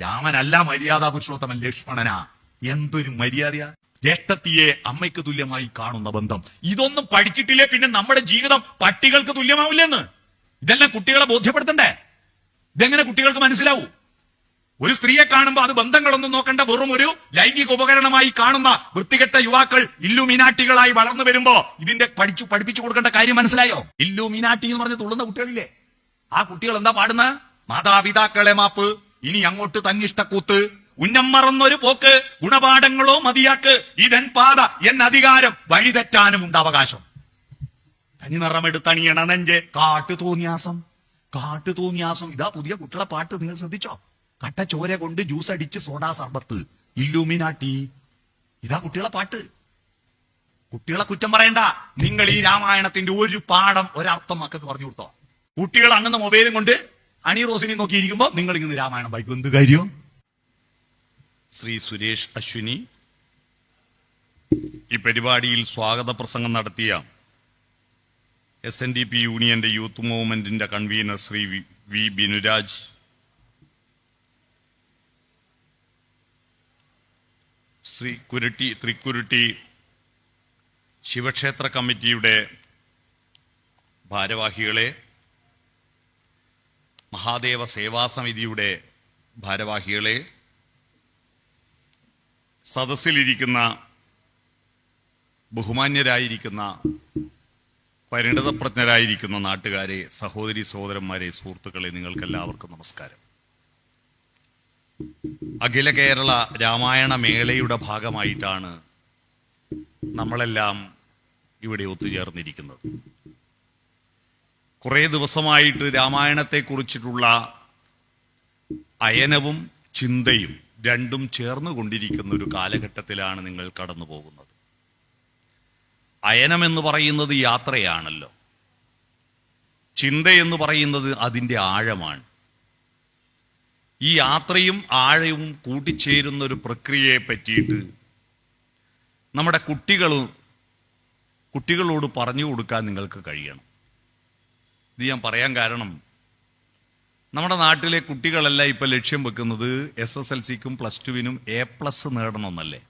രാമനല്ല മര്യാദാ പുരുഷോത്തമൻ ലക്ഷ്മണന. എന്തൊരു മര്യാദ ജ്യേഷ്ഠത്തിയെ അമ്മയ്ക്ക് തുല്യമായി കാണുന്ന ബന്ധം. ഇതൊന്നും പഠിച്ചിട്ടില്ലേ പിന്നെ നമ്മുടെ ജീവിതം പട്ടികൾക്ക് തുല്യമാവില്ലെന്ന്? ഇതെല്ലാം കുട്ടികളെ ബോധ്യപ്പെടുത്തണ്ടേ? ഇതെങ്ങനെ കുട്ടികൾക്ക് മനസ്സിലാവൂ? ഒരു സ്ത്രീയെ കാണുമ്പോൾ അത് ബന്ധങ്ങളൊന്നും നോക്കണ്ട. വെറും ഒരു ലൈംഗിക ഉപകരണമായി കാണുന്ന വൃത്തികെട്ട യുവാക്കൾ ഇല്ലുമിനാട്ടികളായി വളർന്നു വരുമ്പോ ഇതിന്റെ പഠിച്ചു പഠിപ്പിച്ചു കൊടുക്കേണ്ട കാര്യം മനസ്സിലായോ? ഇല്ലുമിനാട്ടി എന്ന് പറഞ്ഞ് തുള്ളുന്ന കുട്ടികളില്ലേ? ആ കുട്ടികൾ എന്താ പാടുന്ന മാതാപിതാക്കളെ മാപ്പ്. ഇനി അങ്ങോട്ട് തന്നിഷ്ടക്കൂത്ത്. ഉന്നം മറന്നൊരു പോക്ക് ഗുണപാഠങ്ങളോ മതിയാക്ക്. ഇതൻ പാത എൻ അധികാരം. വഴിതെറ്റാനും ഉണ്ട് അവകാശം. തനി നിറമെടുത്തണിയണ നെഞ്ചെ. കാട്ടു തോന്നിയാസം. കാട്ടു തോന്നിയാസം. ഇതാ പുതിയ കുട്ടികളെ പാട്ട് നിങ്ങൾ ശ്രദ്ധിച്ചോ? കട്ട ചോര കൊണ്ട് ജ്യൂസ് അടിച്ച് സോഡാ സർബത്ത്. ഇല്ലുമിനാട്ടി. ഇതാ കുട്ടികളെ പാട്ട്. കുട്ടികളെ കുറ്റം പറയണ്ട. നിങ്ങൾ ഈ രാമായണത്തിന്റെ ഒരു പാഠം ഒരർത്ഥം മക്കൾക്ക് പറഞ്ഞു കൊടുത്തോ? കുട്ടികൾ അങ്ങനെ മൊബൈലും കൊണ്ട് അണി റോസിനെ നോക്കിയിരിക്കുമ്പോ നിങ്ങൾ ഇങ്ങനെ രാമായണം വായിക്കും. എന്ത് കാര്യം? ശ്രീ സുരേഷ് അശ്വിനി ഈ പരിപാടിയിൽ സ്വാഗത പ്രസംഗം നടത്തിയ എസ് എൻ ഡി പി യൂണിയന്റെ യൂത്ത് മൂവ്മെന്റിന്റെ കൺവീനർ ശ്രീ വി ബിനുരാജ്. ശ്രീ കുരുട്ടി തൃക്കുരുട്ടി ശിവക്ഷേത്ര കമ്മിറ്റിയുടെ ഭാരവാഹികളെ മഹാദേവ സേവാ സമിതിയുടെ ഭാരവാഹികളെ സദസ്സിലിരിക്കുന്ന ബഹുമാന്യരായിരിക്കുന്ന പരിണിതപ്രജ്ഞരായിരിക്കുന്ന നാട്ടുകാരെ സഹോദരി സഹോദരന്മാരെ സുഹൃത്തുക്കളെ നിങ്ങൾക്കെല്ലാവർക്കും നമസ്കാരം. അഖില കേരള രാമായണ മേളയുടെ ഭാഗമായിട്ടാണ് നമ്മളെല്ലാം ഇവിടെ ഒത്തുചേർന്നിരിക്കുന്നത്. കുറേ ദിവസമായിട്ട് രാമായണത്തെക്കുറിച്ചിട്ടുള്ള അയനവും ചിന്തയും രണ്ടും ചേർന്നുകൊണ്ടിരിക്കുന്ന ഒരു കാലഘട്ടത്തിലാണ് നിങ്ങൾ കടന്നു പോകുന്നത്. അയനം എന്ന് പറയുന്നത് യാത്രയാണല്ലോ. ചിന്ത എന്ന് പറയുന്നത് അതിന്റെ ആഴമാണ്. ഈ യാത്രയും ആഴവും കൂട്ടിച്ചേരുന്ന ഒരു പ്രക്രിയയെ പറ്റിയിട്ട് നമ്മുടെ കുട്ടികൾ കുട്ടികളോട് പറഞ്ഞു കൊടുക്കാൻ നിങ്ങൾക്ക് കഴിയണം. ഇത് ഞാൻ പറയാൻ കാരണം നമ്മുടെ നാട്ടിലെ കുട്ടികളല്ല ഇപ്പൊ ലക്ഷ്യം വെക്കുന്നത് എസ് എസ് എൽ സിക്കും പ്ലസ് ടുവിനും എ പ്ലസ് നേടണമെന്നല്ലേ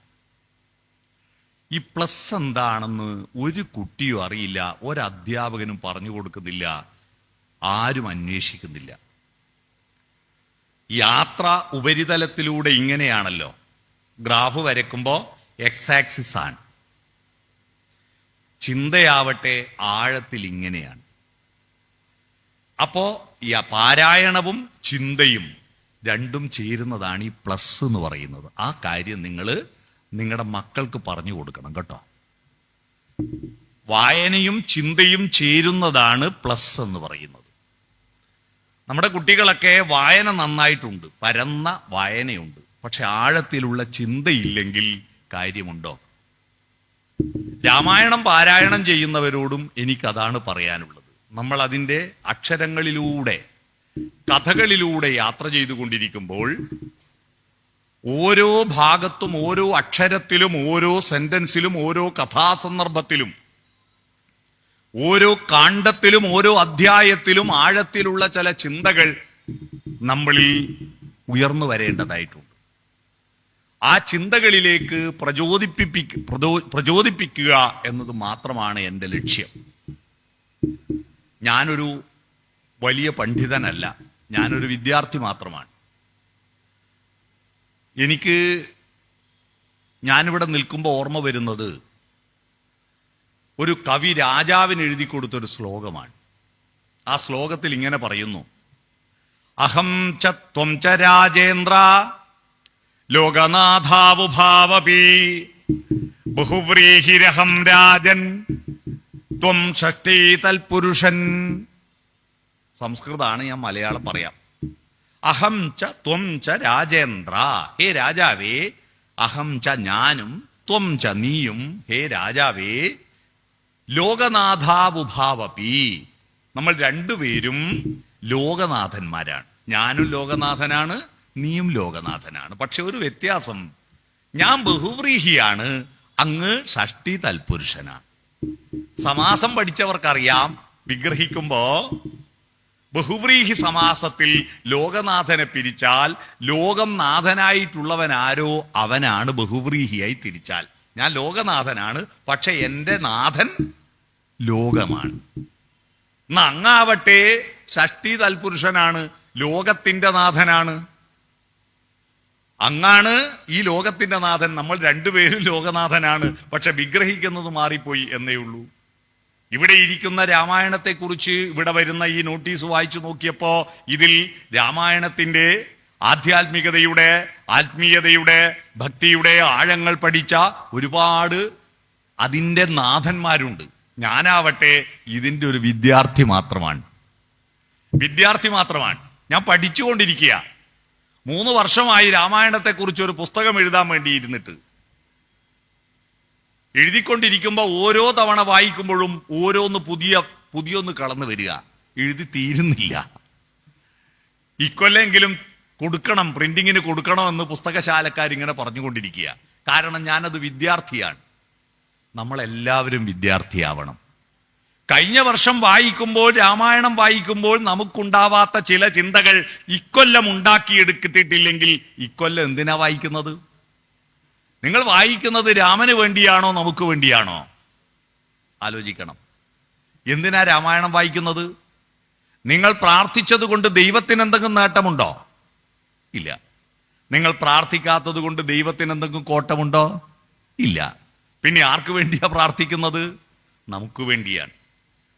ഈ പ്ലസ് എന്താണെന്ന് ഒരു കുട്ടിയും അറിയില്ല ഒരധ്യാപകനും പറഞ്ഞു കൊടുക്കുന്നില്ല ആരും അന്വേഷിക്കുന്നില്ല. യാത്ര ഉപരിതലത്തിലൂടെ ഇങ്ങനെയാണല്ലോ. ഗ്രാഫ് വരയ്ക്കുമ്പോൾ എക്സ് ആക്സിസ് ആണ്. ചിന്തയാവട്ടെ ആഴത്തിൽ ഇങ്ങനെയാണ്. അപ്പോ ഈ പാരായണവും ചിന്തയും രണ്ടും ചേരുന്നതാണ് ഈ പ്ലസ് എന്ന് പറയുന്നത്. ആ കാര്യം നിങ്ങൾ നിങ്ങളുടെ മക്കൾക്ക് പറഞ്ഞു കൊടുക്കണം കേട്ടോ. വായനയും ചിന്തയും ചേരുന്നതാണ് പ്ലസ് എന്ന് പറയുന്നത്. നമ്മുടെ കുട്ടികളൊക്കെ വായന നന്നായിട്ടുണ്ട് പരന്ന വായനയുണ്ട്. പക്ഷെ ആഴത്തിലുള്ള ചിന്തയില്ലെങ്കിൽ കാര്യമുണ്ടോ? രാമായണം പാരായണം ചെയ്യുന്നവരോടും എനിക്കതാണ് പറയാനുള്ളത്. നമ്മൾ അതിന്റെ അക്ഷരങ്ങളിലൂടെ കഥകളിലൂടെ യാത്ര ചെയ്തുകൊണ്ടിരിക്കുമ്പോൾ ഓരോ ഭാഗത്തും ഓരോ അക്ഷരത്തിലും ഓരോ സെന്റൻസിലും ഓരോ കഥാസന്ദർഭത്തിലും ഓരോ കാണ്ഡത്തിലും ഓരോ അധ്യായത്തിലും ആഴത്തിലുള്ള ചില ചിന്തകൾ നമ്മളിൽ ഉയർന്നു വരേണ്ടതായിട്ടുണ്ട്. ആ ചിന്തകളിലേക്ക് പ്രചോദിപ്പിപ്പിക്ക പ്രചോ- പ്രചോദിപ്പിക്കുക എന്നത് മാത്രമാണ് എന്റെ ലക്ഷ്യം. ഞാനൊരു വലിയ പണ്ഡിതനല്ല. ഞാനൊരു വിദ്യാർത്ഥി മാത്രമാണ്. എനിക്ക് ഞാനിവിടെ നിൽക്കുമ്പോൾ ഓർമ്മ വരുന്നത് ഒരു കവി രാജാവിന് എഴുതി കൊടുത്തൊരു ശ്ലോകമാണ്. ആ ശ്ലോകത്തിൽ ഇങ്ങനെ പറയുന്നു. അഹം ച ത്വം ച രാജേന്ദ്ര ലോകനാഥാവുഭാവപി ബഹുവ്രീഹിരഹം രാജൻ ത്വം ഷഷ്ടി തൽപുരുഷൻ. സംസ്കൃതമാണ് ഞാൻ മലയാളം പറയാം. അഹം ച ത്വം ച രാജേന്ദ്ര. ഹേ രാജാവേ അഹം ച ഞാനും ത്വം ച നീയും. ഹേ രാജാവേ ലോകനാഥാവുഭാവപി. നമ്മൾ രണ്ടുപേരും ലോകനാഥന്മാരാണ്. ഞാനും ലോകനാഥനാണ് നീയും ലോകനാഥനാണ്. പക്ഷെ ഒരു വ്യത്യാസം. ഞാൻ ബഹുവ്രീഹിയാണ് അങ്ങ് ഷഷ്ടി തൽപുരുഷനാണ്. സമാസം പഠിച്ചവർക്കറിയാം. വിഗ്രഹിക്കുമ്പോ ബഹുവ്രീഹി സമാസത്തിൽ ലോകനാഥനെ പിരിച്ചാൽ ലോകം നാഥനായിട്ടുള്ളവൻ ആരോ അവനാണ് ബഹുവ്രീഹിയായി തിരിച്ചാൽ. ഞാൻ ലോകനാഥനാണ് പക്ഷെ എന്റെ നാഥൻ ലോകമാണ്. അങ്ങാവട്ടെ ഷഷ്ടി തൽപുരുഷനാണ് ലോകത്തിന്റെ നാഥനാണ്. അങ്ങാണ് ഈ ലോകത്തിന്റെ നാഥൻ. നമ്മൾ രണ്ടുപേരും ലോകനാഥനാണ്. പക്ഷെ വിഗ്രഹിക്കുന്നത് മാറിപ്പോയി എന്നേ ഉള്ളൂ. ഇവിടെ ഇരിക്കുന്ന രാമായണത്തെക്കുറിച്ച് ഇവിടെ വരുന്ന ഈ നോട്ടീസ് വായിച്ചു നോക്കിയപ്പോൾ ഇതിൽ രാമായണത്തിന്റെ ആധ്യാത്മികതയുടെ ആത്മീയതയുടെ ഭക്തിയുടെ ആഴങ്ങൾ പഠിച്ച ഒരുപാട് അതിന്റെ നാഥന്മാരുണ്ട്. ഞാനാവട്ടെ ഇതിന്റെ ഒരു വിദ്യാർത്ഥി മാത്രമാണ്. വിദ്യാർത്ഥി മാത്രമാണ്. ഞാൻ പഠിച്ചുകൊണ്ടിരിക്കുക മൂന്ന് വർഷമായി രാമായണത്തെക്കുറിച്ച് ഒരു പുസ്തകം എഴുതാൻ വേണ്ടി ഇരുന്നിട്ട് എഴുതിക്കൊണ്ടിരിക്കുമ്പോൾ ഓരോ തവണ വായിക്കുമ്പോഴും ഓരോന്ന് പുതിയ പുതിയൊന്ന് കളന്നു വരിക. എഴുതി തീരുന്നില്ല. ഇക്കൊല്ലെങ്കിലും കൊടുക്കണം പ്രിന്റിങ്ങിന് കൊടുക്കണമെന്ന് പുസ്തകശാലക്കാരിങ്ങനെ പറഞ്ഞുകൊണ്ടിരിക്കുക. കാരണം ഞാനത് വിദ്യാർത്ഥിയാണ്. നമ്മളെല്ലാവരും വിദ്യാർത്ഥിയാവണം. കഴിഞ്ഞ വർഷം വായിക്കുമ്പോൾ രാമായണം വായിക്കുമ്പോൾ നമുക്കുണ്ടാവാത്ത ചില ചിന്തകൾ ഇക്കൊല്ലം ഉണ്ടാക്കിയെടുത്തിട്ടില്ലെങ്കിൽ ഇക്കൊല്ലം എന്തിനാ വായിക്കുന്നത്? നിങ്ങൾ വായിക്കുന്നത് രാമന് വേണ്ടിയാണോ നമുക്ക് വേണ്ടിയാണോ? ആലോചിക്കണം. എന്തിനാ രാമായണം വായിക്കുന്നത്? നിങ്ങൾ പ്രാർത്ഥിച്ചത് കൊണ്ട് ദൈവത്തിന് എന്തെങ്കിലും നേട്ടമുണ്ടോ? ഇല്ല. നിങ്ങൾ പ്രാർത്ഥിക്കാത്തത് കൊണ്ട് ദൈവത്തിന് എന്തെങ്കിലും കോട്ടമുണ്ടോ? ഇല്ല. പിന്നെ ആർക്ക് വേണ്ടിയാ പ്രാർത്ഥിക്കുന്നത്? നമുക്ക് വേണ്ടിയാണ്.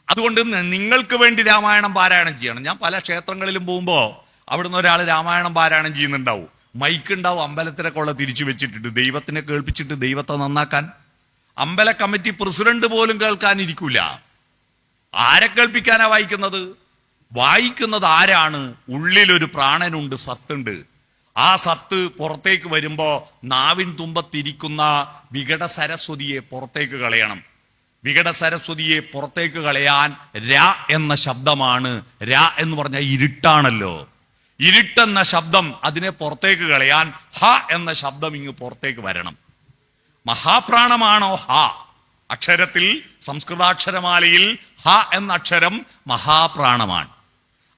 അതുകൊണ്ട് നിങ്ങൾക്ക് വേണ്ടി രാമായണം പാരായണം ചെയ്യണം. ഞാൻ പല ക്ഷേത്രങ്ങളിലും പോകുമ്പോൾ അവിടുന്ന് ഒരാൾ രാമായണം പാരായണം ചെയ്യുന്നുണ്ടാവും. മൈക്ക് ഉണ്ടാവും അമ്പലത്തിലൊക്കെ ഉള്ള തിരിച്ചു വെച്ചിട്ടുണ്ട് ദൈവത്തിനെ കേൾപ്പിച്ചിട്ട് ദൈവത്തെ നന്നാക്കാൻ. അമ്പല കമ്മിറ്റി പ്രസിഡന്റ് പോലും കേൾക്കാനിരിക്കൂല. ആരെ കേൾപ്പിക്കാനാ വായിക്കുന്നത്? വായിക്കുന്നത് ആരാണ്? ഉള്ളിലൊരു പ്രാണനുണ്ട് സത്തുണ്ട്. ആ സത്ത് പുറത്തേക്ക് വരുമ്പോ നാവിൻ തുമ്പത്തിരിക്കുന്ന വികട സരസ്വതിയെ പുറത്തേക്ക് കളയണം. വികട സരസ്വതിയെ പുറത്തേക്ക് കളയാൻ ര എന്ന ശബ്ദമാണ്. ര എന്ന് പറഞ്ഞാൽ ഇരുട്ടാണല്ലോ. ഇരുട്ടെന്ന ശബ്ദം അതിനെ പുറത്തേക്ക് കളയാൻ ഹ എന്ന ശബ്ദം ഇങ്ങ് പുറത്തേക്ക് വരണം. മഹാപ്രാണമാണോ ഹ? അക്ഷരത്തിൽ സംസ്കൃതാക്ഷരമാലയിൽ ഹ എന്ന അക്ഷരം മഹാപ്രാണമാണ്.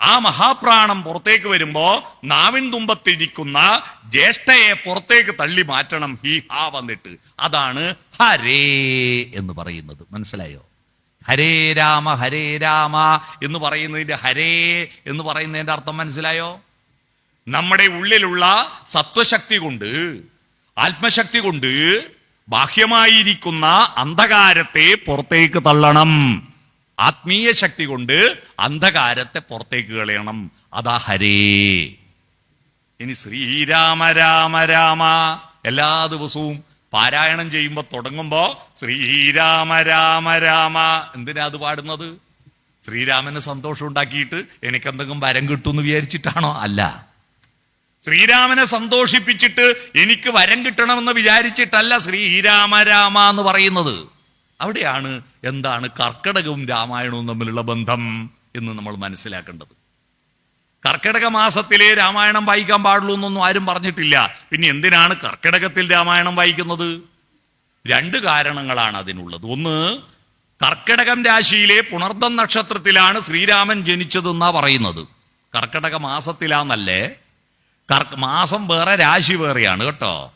ആ മഹാപ്രാണം പുറത്തേക്ക് വരുമ്പോ നാവിൻ തുമ്പത്തിരിക്കുന്ന ജ്യേഷ്ഠയെ പുറത്തേക്ക് തള്ളി മാറ്റണം ഹി ഹാ വന്നിട്ട്. അതാണ് ഹരേ എന്ന് പറയുന്നത്. മനസ്സിലായോ? ഹരേ രാമ ഹരേ രാമ എന്ന് പറയുന്നതിന്റെ ഹരേ എന്ന് പറയുന്നതിന്റെ അർത്ഥം മനസ്സിലായോ? നമ്മുടെ ഉള്ളിലുള്ള സത്വശക്തി കൊണ്ട് ആത്മശക്തി കൊണ്ട് ബാഹ്യമായിരിക്കുന്ന അന്ധകാരത്തെ പുറത്തേക്ക് തള്ളണം. ആത്മീയ ശക്തി കൊണ്ട് അന്ധകാരത്തെ പുറത്തേക്ക് കളയണം. അതാ ഹരേ. ഇനി ശ്രീരാമ രാമ രാമ എല്ലാ ദിവസവും പാരായണം ചെയ്യുമ്പോൾ തുടങ്ങുമ്പോ ശ്രീരാമ രാമ രാമ. എന്തിനാ അത് പാടുന്നത്? ശ്രീരാമന് സന്തോഷം ഉണ്ടാക്കിയിട്ട് എനിക്കെന്തെങ്കിലും വരം കിട്ടുമെന്ന് വിചാരിച്ചിട്ടാണോ? അല്ല. ശ്രീരാമനെ സന്തോഷിപ്പിച്ചിട്ട് എനിക്ക് വരം കിട്ടണമെന്ന് വിചാരിച്ചിട്ടല്ല ശ്രീരാമ രാമ എന്ന് പറയുന്നത്. അവിടെയാണ് എന്താണ് കർക്കിടകവും രാമായണവും തമ്മിലുള്ള ബന്ധം എന്ന് നമ്മൾ മനസ്സിലാക്കേണ്ടത്. കർക്കിടക മാസത്തിലെ രാമായണം വായിക്കാൻ പാടുള്ളൂ എന്നൊന്നും ആരും പറഞ്ഞിട്ടില്ല. പിന്നെ എന്തിനാണ് കർക്കിടകത്തിൽ രാമായണം വായിക്കുന്നത്? രണ്ട് കാരണങ്ങളാണ് അതിനുള്ളത്. ഒന്ന് കർക്കിടകം രാശിയിലെ പുണർദം നക്ഷത്രത്തിലാണ് ശ്രീരാമൻ ജനിച്ചതെന്നാ പറയുന്നത്. കർക്കിടക മാസത്തിലാന്നല്ലേ? മാസം വേറെ രാശി വേറെയാണ് കേട്ടോ.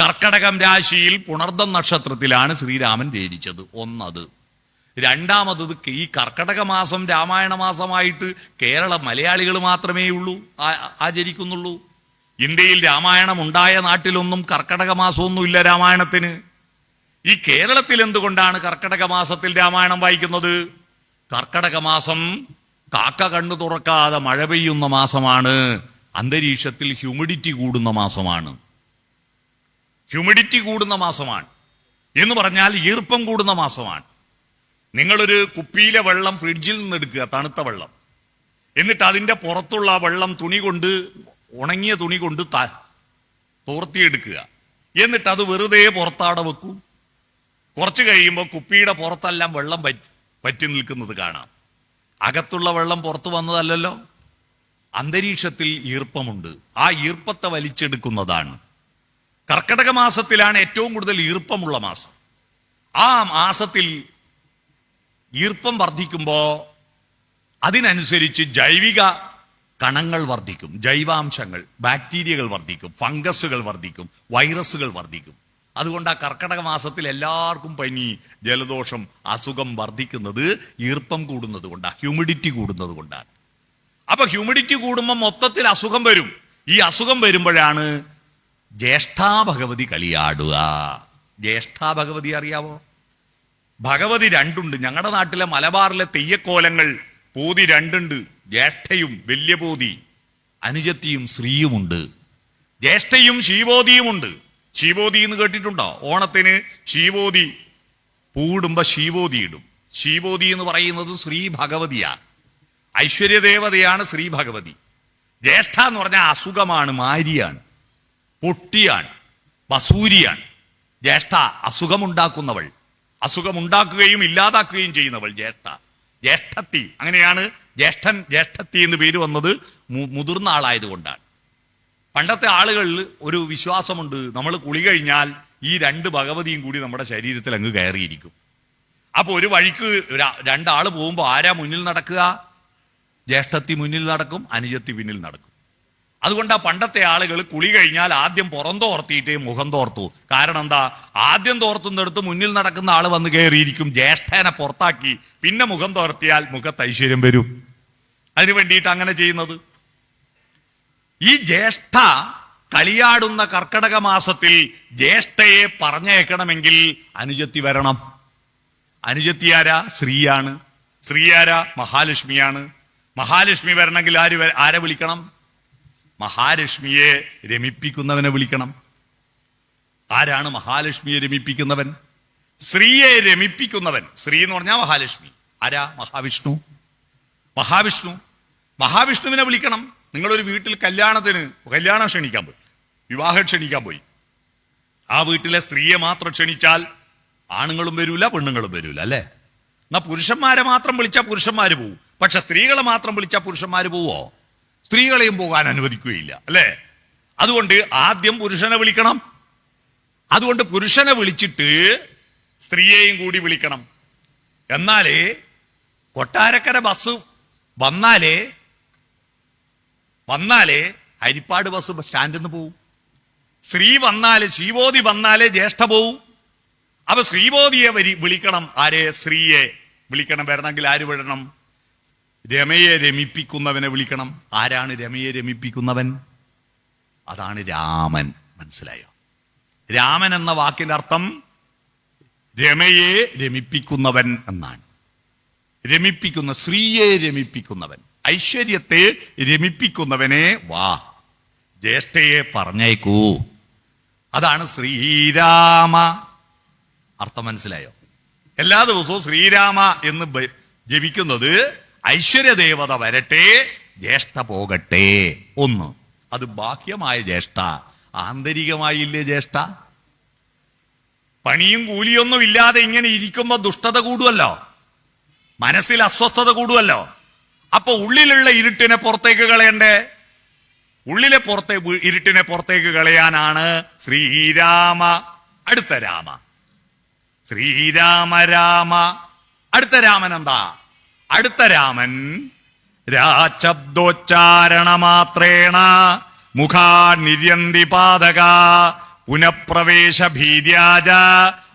കർക്കടകം രാശിയിൽ പുണർദം നക്ഷത്രത്തിലാണ് ശ്രീരാമൻ ജനിച്ചത്. ഒന്നത്. രണ്ടാമത് ഈ കർക്കടക മാസം രാമായണ മാസമായിട്ട് കേരള മലയാളികൾ മാത്രമേ ഉള്ളൂ ആചരിക്കുന്നുള്ളൂ. ഇന്ത്യയിൽ രാമായണം ഉണ്ടായ നാട്ടിലൊന്നും കർക്കടക മാസമൊന്നുമില്ല രാമായണത്തിന്. ഈ കേരളത്തിൽ എന്തുകൊണ്ടാണ് കർക്കടക മാസത്തിൽ രാമായണം വായിക്കുന്നത്? കർക്കടക മാസം കാക്ക കണ്ണു തുറക്കാതെ മഴ പെയ്യുന്ന മാസമാണ് അന്തരീക്ഷത്തിൽ ഹ്യൂമിഡിറ്റി കൂടുന്ന മാസമാണ്. ഹ്യൂമിഡിറ്റി കൂടുന്ന മാസമാണ്. എന്ന് പറഞ്ഞാൽ ഈർപ്പം കൂടുന്ന മാസമാണ്. നിങ്ങളൊരു കുപ്പിയിലെ വെള്ളം ഫ്രിഡ്ജിൽ നിന്ന് എടുക്കുക തണുത്ത വെള്ളം. എന്നിട്ട് അതിന്റെ പുറത്തുള്ള വെള്ളം തുണി കൊണ്ട് ഉണങ്ങിയ തുണി കൊണ്ട് ത തോർത്തിയെടുക്കുക. എന്നിട്ട് അത് വെറുതെ പുറത്താടെ വെക്കൂ. കുറച്ച് കഴിയുമ്പോൾ കുപ്പിയുടെ പുറത്തെല്ലാം വെള്ളം പറ്റി പറ്റി നിൽക്കുന്നത് കാണാം. അകത്തുള്ള വെള്ളം പുറത്തു വന്നതല്ലല്ലോ. അന്തരീക്ഷത്തിൽ ഈർപ്പമുണ്ട്. ആ ഈർപ്പത്തെ വലിച്ചെടുക്കുന്നതാണ് കർക്കടക മാസത്തിലാണ് ഏറ്റവും കൂടുതൽ ഈർപ്പമുള്ള മാസം. ആ മാസത്തിൽ ഈർപ്പം വർദ്ധിക്കുമ്പോൾ അതിനനുസരിച്ച് ജൈവിക കണങ്ങൾ വർദ്ധിക്കും. ജൈവാംശങ്ങൾ ബാക്ടീരിയകൾ വർദ്ധിക്കും ഫംഗസുകൾ വർദ്ധിക്കും വൈറസുകൾ വർദ്ധിക്കും. അതുകൊണ്ട് ആ കർക്കടക മാസത്തിൽ എല്ലാവർക്കും പനി ജലദോഷം അസുഖം വർദ്ധിക്കുന്നത് ഈർപ്പം കൂടുന്നത് കൊണ്ടാണ് ഹ്യൂമിഡിറ്റി കൂടുന്നത് കൊണ്ടാണ്. അപ്പൊ ഹ്യൂമിഡിറ്റി കൂടുമ്പോൾ മൊത്തത്തിൽ അസുഖം വരും. ഈ അസുഖം വരുമ്പോഴാണ് ജ്യേഷ്ഠാ ഭഗവതി കളിയാടുക. ജ്യേഷ്ഠാ ഭഗവതി അറിയാവോ? ഭഗവതി രണ്ടുണ്ട്. ഞങ്ങളുടെ നാട്ടിലെ മലബാറിലെ തെയ്യക്കോലങ്ങൾ പോതി രണ്ടുണ്ട്. ജ്യേഷ്ഠയും വലിയ അനുജത്തിയും ശ്രീയുമുണ്ട് ജ്യേഷ്ഠയും ശീവോതിയുമുണ്ട് ശീവോതി എന്ന് കേട്ടിട്ടുണ്ടോ? ഓണത്തിന് ശീവോതി പൂടുമ്പോ ശീവോതി ഇടും. ശീവോതി എന്ന് പറയുന്നത് ശ്രീ ഭഗവതിയാണ് ഐശ്വര്യദേവതയാണ് ശ്രീ ഭഗവതി. ജ്യേഷ്ഠ എന്ന് പറഞ്ഞാൽ അസുഖമാണ് മാരിയാണ്. പൊട്ടിയാണ് വസൂരിയാണ് ജ്യേഷ്ഠ അസുഖമുണ്ടാക്കുന്നവൾ. അസുഖമുണ്ടാക്കുകയും ഇല്ലാതാക്കുകയും ചെയ്യുന്നവൾ ജ്യേഷ്ഠ. ജ്യേഷ്ഠത്തി അങ്ങനെയാണ് ജ്യേഷ്ഠൻ ജ്യേഷ്ഠത്തി എന്ന് പേര് വന്നത് മുതിർന്ന ആളായതുകൊണ്ടാണ്. പണ്ടത്തെ ആളുകളിൽ ഒരു വിശ്വാസമുണ്ട് നമ്മൾ കുളി കഴിഞ്ഞാൽ ഈ രണ്ട് ഭഗവതിയും കൂടി നമ്മുടെ ശരീരത്തിൽ അങ്ങ് കയറിയിരിക്കും. അപ്പോൾ ഒരു വഴിക്ക് രണ്ടാൾ പോകുമ്പോൾ ആരാ മുന്നിൽ നടക്കുക? ജ്യേഷ്ഠത്തി മുന്നിൽ നടക്കും അനുജത്തി പിന്നിൽ നടക്കും. അതുകൊണ്ട് ആ പണ്ടത്തെ ആളുകൾ കുളി കഴിഞ്ഞാൽ ആദ്യം പുറം തോർത്തിയിട്ടേ മുഖം തോർത്തു. കാരണം എന്താ? ആദ്യം തോർത്തുന്നിടത്ത് മുന്നിൽ നടക്കുന്ന ആൾ വന്ന് കയറിയിരിക്കും ജ്യേഷ്ഠനെ പുറത്താക്കി. പിന്നെ മുഖം തോർത്തിയാൽ മുഖത്ത് ഐശ്വര്യം വരും. അതിനു വേണ്ടിയിട്ട് അങ്ങനെ ചെയ്യുന്നത്. ഈ ജ്യേഷ്ഠ കളിയാടുന്ന കർക്കടക മാസത്തിൽ ജ്യേഷ്ഠയെ പറഞ്ഞേക്കണമെങ്കിൽ അനുജത്തി വരണം. അനുജത്തി ആരാ? സ്ത്രീയാണ്. സ്ത്രീയാരാ മഹാലക്ഷ്മിയാണ്. മഹാലക്ഷ്മി വരണമെങ്കിൽ ആര് ആരെ വിളിക്കണം? മഹാലക്ഷ്മിയെ രമിപ്പിക്കുന്നവനെ വിളിക്കണം. ആരാണ് മഹാലക്ഷ്മിയെ രമിപ്പിക്കുന്നവൻ? സ്ത്രീയെ രമിപ്പിക്കുന്നവൻ. സ്ത്രീ എന്ന് പറഞ്ഞാൽ മഹാലക്ഷ്മി. ആരാ? മഹാവിഷ്ണു. മഹാവിഷ്ണു. മഹാവിഷ്ണുവിനെ വിളിക്കണം. നിങ്ങളൊരു വീട്ടിൽ കല്യാണത്തിന് കല്യാണം ക്ഷണിക്കാൻ പോയി. വിവാഹം ക്ഷണിക്കാൻ പോയി. ആ വീട്ടിലെ സ്ത്രീയെ മാത്രം ക്ഷണിച്ചാൽ ആണുങ്ങളും വരൂല പെണ്ണുങ്ങളും വരൂല അല്ലേ? എന്നാ പുരുഷന്മാരെ മാത്രം വിളിച്ചാൽ പുരുഷന്മാർ പോവും. പക്ഷെ സ്ത്രീകളെ മാത്രം വിളിച്ചാൽ പുരുഷന്മാർ പോവോ? സ്ത്രീകളെയും പോകാൻ അനുവദിക്കുകയില്ല അല്ലേ? അതുകൊണ്ട് ആദ്യം പുരുഷനെ വിളിക്കണം. അതുകൊണ്ട് പുരുഷനെ വിളിച്ചിട്ട് സ്ത്രീയെയും കൂടി വിളിക്കണം. എന്നാലേ കൊട്ടാരക്കര ബസ് വന്നാലേ വന്നാലേ ഹരിപ്പാട് ബസ് സ്റ്റാൻഡിൽ നിന്ന് പോവും. സ്ത്രീ വന്നാലേ ശ്രീബോധി വന്നാലേ ജ്യേഷ്ഠ പോവും. അപ്പൊ ശ്രീബോധിയെ വരി വിളിക്കണം. ആരെ? സ്ത്രീയെ വിളിക്കണം. വരണമെങ്കിൽ ആര് വിടണം? രമയെ രമിപ്പിക്കുന്നവനെ വിളിക്കണം. ആരാണ് രമയെ രമിപ്പിക്കുന്നവൻ? അതാണ് രാമൻ. മനസ്സിലായോ? രാമൻ എന്ന വാക്കിന്റെ അർത്ഥം രമയെ രമിപ്പിക്കുന്നവൻ എന്നാണ്. രമിപ്പിക്കുന്ന സ്ത്രീയെ രമിപ്പിക്കുന്നവൻ. ഐശ്വര്യത്തെ രമിപ്പിക്കുന്നവനെ വാ. ജ്യേഷ്ഠയെ പറഞ്ഞേക്കൂ. അതാണ് ശ്രീരാമ. അർത്ഥം മനസ്സിലായോ? എല്ലാ ദിവസവും ശ്രീരാമ എന്ന് ജപിക്കുന്നത് ഐശ്വര്യദേവത വരട്ടെ ജ്യേഷ്ഠ പോകട്ടെ ഒന്ന്. അത് ബാഹ്യമായ ജ്യേഷ്ഠ ആന്തരികമായില്ലേ ജ്യേഷ്ഠ? പണിയും കൂലിയൊന്നും ഇല്ലാതെ ഇങ്ങനെ ഇരിക്കുമ്പോ ദുഷ്ടത കൂടുമല്ലോ മനസ്സിൽ അസ്വസ്ഥത കൂടുമല്ലോ അപ്പൊ ഉള്ളിലുള്ള ഇരുട്ടിനെ പുറത്തേക്ക് കളയണ്ടേ? ഉള്ളിലെ പുറത്തെ ഇരുട്ടിനെ പുറത്തേക്ക് കളയാനാണ് ശ്രീരാമ അടുത്ത രാമ. ശ്രീരാമ രാമ അടുത്ത രാമൻ എന്താ അടുത്ത രാമൻ. രാശബ്ദോച്ചാരണ മാത്രേണ മുഖാ നിര്യന്തി പാതക പുനഃപ്രവേശ ഭീര്യാജ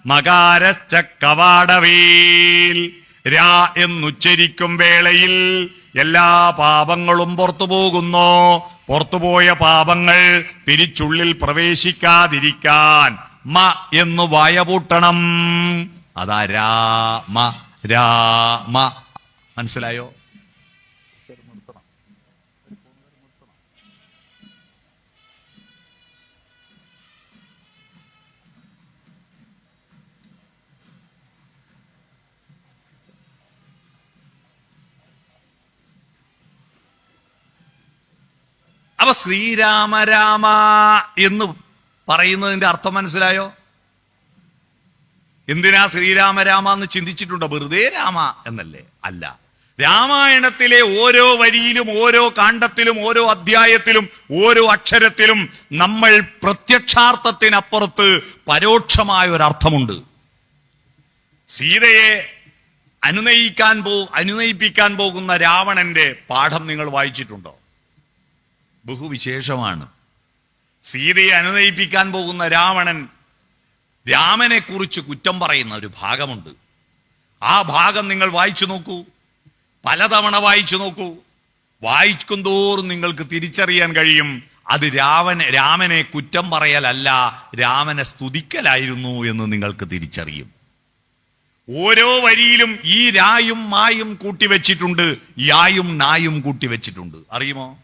മകാരശ്ച കവാടവേൽ രാ എന്നുച്ചരിക്കും വേളയിൽ എല്ലാ പാപങ്ങളും പുറത്തു പോകുന്നു. പുറത്തുപോയ പാപങ്ങൾ തിരിച്ചുള്ളിൽ പ്രവേശിക്കാതിരിക്കാൻ മ എന്നു വായപൂട്ടണം അതാ രാമ രാമ മനസ്സിലായോ? അപ്പൊ ശ്രീരാമ രാമ എന്ന് പറയുന്നതിന്റെ അർത്ഥം മനസ്സിലായോ? എന്തിനാ ശ്രീരാമ രാമ എന്ന് ചിന്തിച്ചിട്ടുണ്ടോ? വെറുതെ രാമ എന്നല്ലേ? അല്ല. രാമായണത്തിലെ ഓരോ വരിയിലും ഓരോ കാണ്ഡത്തിലും ഓരോ അധ്യായത്തിലും ഓരോ അക്ഷരത്തിലും നമ്മൾ പ്രത്യക്ഷാർത്ഥത്തിനപ്പുറത്ത് പരോക്ഷമായ ഒരു അർത്ഥമുണ്ട് സീതയെ അനുനയിക്കാൻ പോ അനുനയിപ്പിക്കാൻ പോകുന്ന രാവണന്റെ പാഠം നിങ്ങൾ വായിച്ചിട്ടുണ്ടോ? ബഹുവിശേഷമാണ്. സീതയെ അനുനയിപ്പിക്കാൻ പോകുന്ന രാവണൻ രാമനെ കുറിച്ച് കുറ്റം പറയുന്ന ഒരു ഭാഗമുണ്ട്. ആ ഭാഗം നിങ്ങൾ വായിച്ചു നോക്കൂ. പലതവണ വായിച്ചു നോക്കൂ. വായിക്കും തോറും നിങ്ങൾക്ക് തിരിച്ചറിയാൻ കഴിയും. അത് രാവൻ രാമനെ കുറ്റം പറയലല്ല രാമനെ സ്തുതിക്കലായിരുന്നു എന്ന് നിങ്ങൾക്ക് തിരിച്ചറിയും. ഓരോ വരിയിലും ഈ രായും മായും കൂട്ടിവെച്ചിട്ടുണ്ട് യായും നായും കൂട്ടിവെച്ചിട്ടുണ്ട്. അറിയുമോ?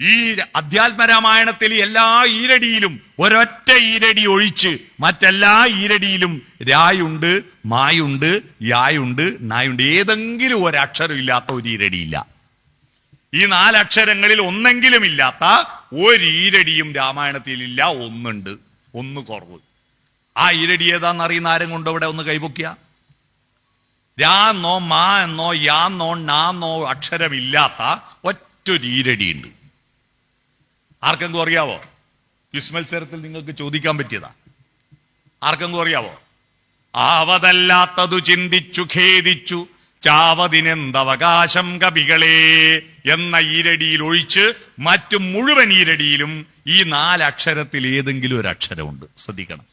ഈ അധ്യാത്മരാമായണത്തിൽ എല്ലാ ഈരടിയിലും ഒരൊറ്റ ഈരടി ഒഴിച്ച് മറ്റെല്ലാ ഈരടിയിലും രായുണ്ട് മായുണ്ട് യായുണ്ട് നായുണ്ട്. ഏതെങ്കിലും ഒരക്ഷരം ഇല്ലാത്ത ഒരു ഈരടിയില്ല. ഈ നാലക്ഷരങ്ങളിൽ ഒന്നെങ്കിലും ഇല്ലാത്ത ഒരു ഈരടിയും രാമായണത്തിൽ ഇല്ല. ഒന്നുണ്ട്. ഒന്ന് കുറവ്. ആ ഈരടി ഏതാന്ന് അറിയുന്ന ആരും കൊണ്ട് അവിടെ ഒന്ന് കൈപൊക്കിയ? രാ എന്നോ മാ എന്നോ യാന്നോ നാന്നോ അക്ഷരമില്ലാത്ത ഒറ്റൊരു ഈരടി ഉണ്ട് ആർക്കെങ്കിലും അറിയാവോ? ക്വിസ് മത്സരത്തിൽ നിങ്ങൾക്ക് ചോദിക്കാൻ പറ്റിയതാ. ആർക്കെങ്കിലും അറിയാവോ? ആവതല്ലാത്തതു ചിന്തിച്ചു ഖേദിച്ചു ചാവതിനെന്തവകാശം കവികളെ എന്ന ഈരടിയിൽ ഒഴിച്ച് മറ്റു മുഴുവൻ ഈരടിയിലും ഈ നാലക്ഷരത്തിൽ ഏതെങ്കിലും ഒരു അക്ഷരമുണ്ട്. ശ്രദ്ധിക്കണം.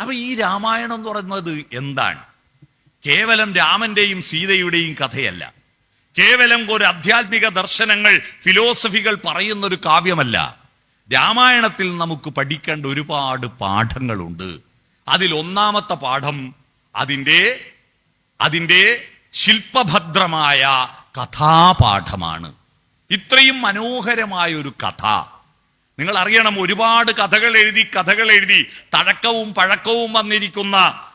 അപ്പൊ ഈ രാമായണം എന്ന് പറയുന്നത് എന്താണ്? കേവലം രാമന്റെയും സീതയുടെയും കഥയല്ല. കേവലം ഒരു ആധ്യാത്മിക ദർശനങ്ങൾ ഫിലോസഫികൾ പറയുന്ന ഒരു കാവ്യമല്ല. രാമായണത്തിൽ നമുക്ക് പഠിക്കേണ്ട ഒരുപാട് പാഠങ്ങളുണ്ട്. അതിൽ ഒന്നാമത്തെ പാഠം അതിന്റെ അതിന്റെ ശില്പഭദ്രമായ കഥാപാഠമാണ്. ഇത്രയും മനോഹരമായ ഒരു കഥ. നിങ്ങൾ അറിയണം ഒരുപാട് കഥകൾ എഴുതി കഥകൾ എഴുതി തഴക്കവും പഴക്കവും വന്നിരിക്കുന്ന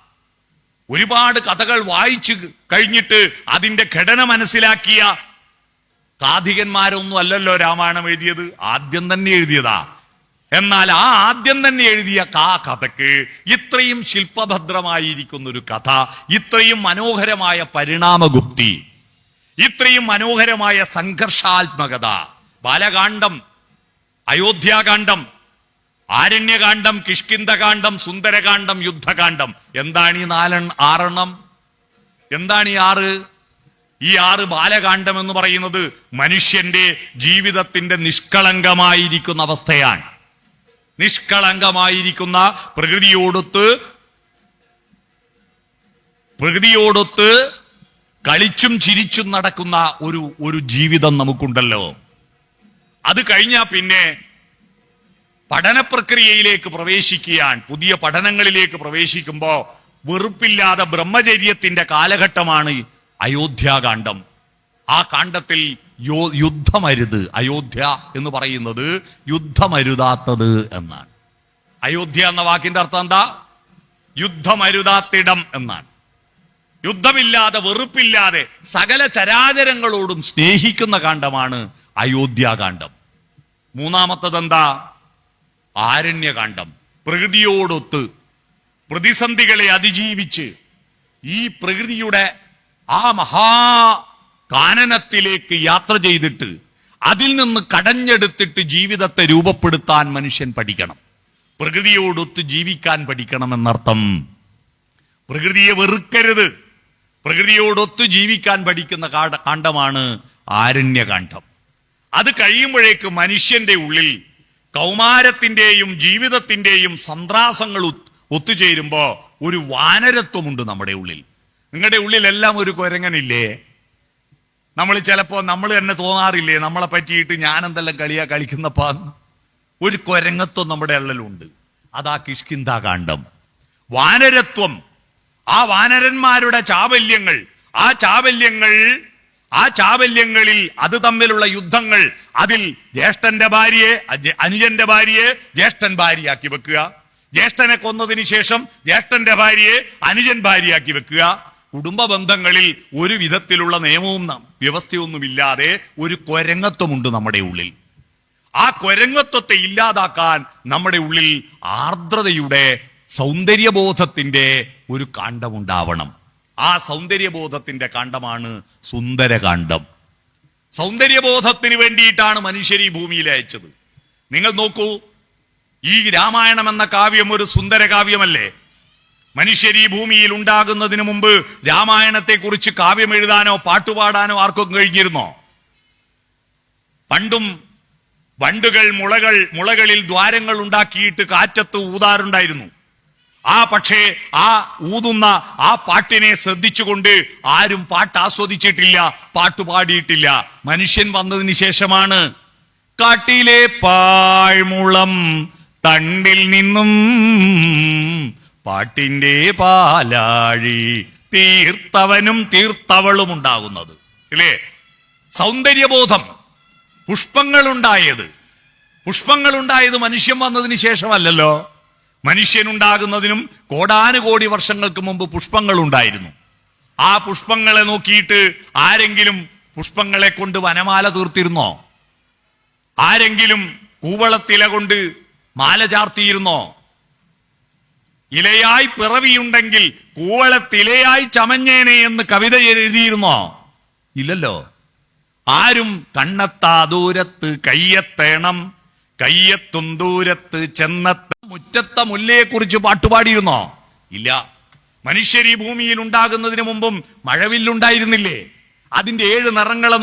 ഒരുപാട് കഥകൾ വായിച്ചു കഴിഞ്ഞിട്ട് അതിന്റെ ഘടന മനസ്സിലാക്കിയ കാധികന്മാരൊന്നും അല്ലല്ലോ രാമായണം എഴുതിയത്. ആദ്യം തന്നെ എഴുതിയതാ. എന്നാൽ ആ ആദ്യം തന്നെ എഴുതിയ കാ കഥക്ക് ഇത്രയും ശില്പഭദ്രമായിരിക്കുന്ന ഒരു കഥ ഇത്രയും മനോഹരമായ പരിണാമഗുപ്തി ഇത്രയും മനോഹരമായ സംഘർഷാത്മകത ബാലകാന്ഡം അയോധ്യാകാന്ഡം ആരണ്യകാന്ഡം കിഷ്കിന്ദകാന്ഡം സുന്ദരകാന്ഡം യുദ്ധകാന്ഡം. എന്താണ് ഈ നാലെണ്ണം? ആറെണ്ണം? എന്താണ് ഈ ആറ്? ഈ ആറ് ബാലകാന്ഡം എന്ന് പറയുന്നത് മനുഷ്യന്റെ ജീവിതത്തിന്റെ നിഷ്കളങ്കമായിരിക്കുന്ന അവസ്ഥയാണ്. നിഷ്കളങ്കമായിരിക്കുന്ന പ്രകൃതിയോടൊത്ത് പ്രകൃതിയോടൊത്ത് കളിച്ചും ചിരിച്ചും നടക്കുന്ന ഒരു ഒരു ജീവിതം നമുക്കുണ്ടല്ലോ. അത് കഴിഞ്ഞാൽ പിന്നെ പഠന പ്രക്രിയയിലേക്ക് പ്രവേശിക്കാൻ പുതിയ പഠനങ്ങളിലേക്ക് പ്രവേശിക്കുമ്പോൾ വെറുപ്പില്ലാതെ ബ്രഹ്മചര്യത്തിന്റെ കാലഘട്ടമാണ് അയോധ്യാകാന്ഡം. ആ കാണ്ഡത്തിൽ യോ യുദ്ധമരുത് അയോധ്യ എന്ന് പറയുന്നത് യുദ്ധമരുതാത്തത് എന്നാണ്. അയോധ്യ എന്ന വാക്കിന്റെ അർത്ഥം എന്താ? യുദ്ധമരുതാത്തിടം എന്നാണ്. യുദ്ധമില്ലാതെ വെറുപ്പില്ലാതെ സകല ചരാചരങ്ങളോടും സ്നേഹിക്കുന്ന കാണ്ഡമാണ് അയോധ്യാകാന്ഡം. മൂന്നാമത്തത് എന്താ ആരണ്യകാന്ഡം. പ്രകൃതിയോടൊത്ത് പ്രതിസന്ധികളെ അതിജീവിച്ച് ഈ പ്രകൃതിയുടെ ആ മഹാ കാനനത്തിലേക്ക് യാത്ര ചെയ്തിട്ട് അതിൽ നിന്ന് കടഞ്ഞെടുത്തിട്ട് ജീവിതത്തെ രൂപപ്പെടുത്താൻ മനുഷ്യൻ പഠിക്കണം. പ്രകൃതിയോടൊത്ത് ജീവിക്കാൻ പഠിക്കണം എന്നർത്ഥം പ്രകൃതിയെ വെറുക്കരുത്. പ്രകൃതിയോടൊത്ത് ജീവിക്കാൻ പഠിക്കുന്ന കാണ്ഡമാണ് ആരണ്യകാന്ഡം. അത് കഴിയുമ്പോഴേക്ക് മനുഷ്യന്റെ ഉള്ളിൽ കൗമാരത്തിന്റെയും ജീവിതത്തിന്റെയും സന്ത്രാസങ്ങൾ ഒത്തുചേരുമ്പോൾ ഒത്തുചേരുമ്പോ ഒരു വാനരത്വമുണ്ട് നമ്മുടെ ഉള്ളിൽ. നിങ്ങളുടെ ഉള്ളിലെല്ലാം ഒരു കുരങ്ങനില്ലേ? നമ്മൾ ചിലപ്പോൾ നമ്മൾ തന്നെ തോന്നാറില്ലേ? നമ്മളെ പറ്റിയിട്ട് ഞാൻ എന്തെല്ലാം കളിയാ കളിക്കുന്നപ്പാ? ഒരു കുരങ്ങത്വം നമ്മുടെ ഉള്ളിലുണ്ട്. അതാ കിഷ്കിന്താകാന്ഡം വാനരത്വം. ആ വാനരന്മാരുടെ ചാബല്യങ്ങൾ ആ ചാബല്യങ്ങൾ ആ ചാവല്യങ്ങളിൽ അത് തമ്മിലുള്ള യുദ്ധങ്ങൾ അതിൽ ജ്യേഷ്ഠന്റെ ഭാര്യയെ അനുജന്റെ ഭാര്യയെ ജ്യേഷ്ഠൻ ഭാര്യയാക്കി വെക്കുക. ജ്യേഷ്ഠനെ കൊന്നതിന് ശേഷം ജ്യേഷ്ഠന്റെ ഭാര്യയെ അനുജൻ ഭാര്യയാക്കി വെക്കുക. കുടുംബ ബന്ധങ്ങളിൽ ഒരു വിധത്തിലുള്ള നിയമവും വ്യവസ്ഥയൊന്നുമില്ലാതെ ഒരു കൊരങ്ങത്വമുണ്ട് നമ്മുടെ ഉള്ളിൽ. ആ കൊരങ്ങത്വത്തെ ഇല്ലാതാക്കാൻ നമ്മുടെ ഉള്ളിൽ ആർദ്രതയുടെ സൗന്ദര്യബോധത്തിന്റെ ഒരു കാണ്ഡമുണ്ടാവണം. ആ സൗന്ദര്യബോധത്തിന്റെ കാണ്ഡമാണ് സുന്ദരകാന്ഡം. സൗന്ദര്യബോധത്തിന് വേണ്ടിയിട്ടാണ് മനുഷ്യർ ഈ ഭൂമിയിൽ അയച്ചത്. നിങ്ങൾ നോക്കൂ ഈ രാമായണം എന്ന കാവ്യം ഒരു സുന്ദര കാവ്യമല്ലേ? മനുഷ്യർ ഈ ഭൂമിയിൽ ഉണ്ടാകുന്നതിന് മുമ്പ് രാമായണത്തെക്കുറിച്ച് കാവ്യം എഴുതാനോ പാട്ടുപാടാനോ ആർക്കും കഴിഞ്ഞിരുന്നോ? പണ്ടും വണ്ടുകൾ മുളകൾ മുളകളിൽ ദ്വാരങ്ങൾ ഉണ്ടാക്കിയിട്ട് കാറ്റത്ത് ഊതാറുണ്ടായിരുന്നു. ആ പക്ഷേ ആ ഊതുന്ന ആ പാട്ടിനെ ശ്രദ്ധിച്ചുകൊണ്ട് ആരും പാട്ട് ആസ്വദിച്ചിട്ടില്ല പാട്ട് പാടിയിട്ടില്ല. മനുഷ്യൻ വന്നതിന് ശേഷമാണ് കാട്ടിലെ പാഴ്മുളം തണ്ടിൽ നിന്നും പാട്ടിന്റെ പാലാഴി തീർത്തവനും തീർത്തവളും ഉണ്ടാകുന്നത്. ഇല്ലേ? സൗന്ദര്യബോധം. പുഷ്പങ്ങളുണ്ടായത്. പുഷ്പങ്ങളുണ്ടായത് മനുഷ്യൻ വന്നതിന് ശേഷമല്ലല്ലോ. മനുഷ്യനുണ്ടാകുന്നതിനും കോടാനുകോടി വർഷങ്ങൾക്ക് മുമ്പ് പുഷ്പങ്ങൾ ഉണ്ടായിരുന്നു ആ പുഷ്പങ്ങളെ നോക്കിയിട്ട് ആരെങ്കിലും പുഷ്പങ്ങളെ കൊണ്ട് വനമാല തീർത്തിരുന്നോ? ആരെങ്കിലും കൂവളത്തില കൊണ്ട് മാല ചാർത്തിയിരുന്നോ? ഇലയായി പിറവിയുണ്ടെങ്കിൽ കൂവളത്തിലയായി ചമഞ്ഞേനെ എന്ന് കവിത എഴുതിയിരുന്നോ? ഇല്ലല്ലോ. ആരും കണ്ണത്താ ദൂരത്ത് കയ്യെത്തേണം കയ്യെത്തും ദൂരത്ത് ചെന്നത്ത മുറ്റത്ത മുല്ലയെ കുറിച്ച് പാട്ടുപാടിയിരുന്നോ ഇല്ല. മനുഷ്യർ ഈ ഭൂമിയിൽ ഉണ്ടാകുന്നതിന് മുമ്പും മഴവില്ലുണ്ടായിരുന്നില്ലേ? അതിന്റെ ഏഴ് നിറങ്ങളെ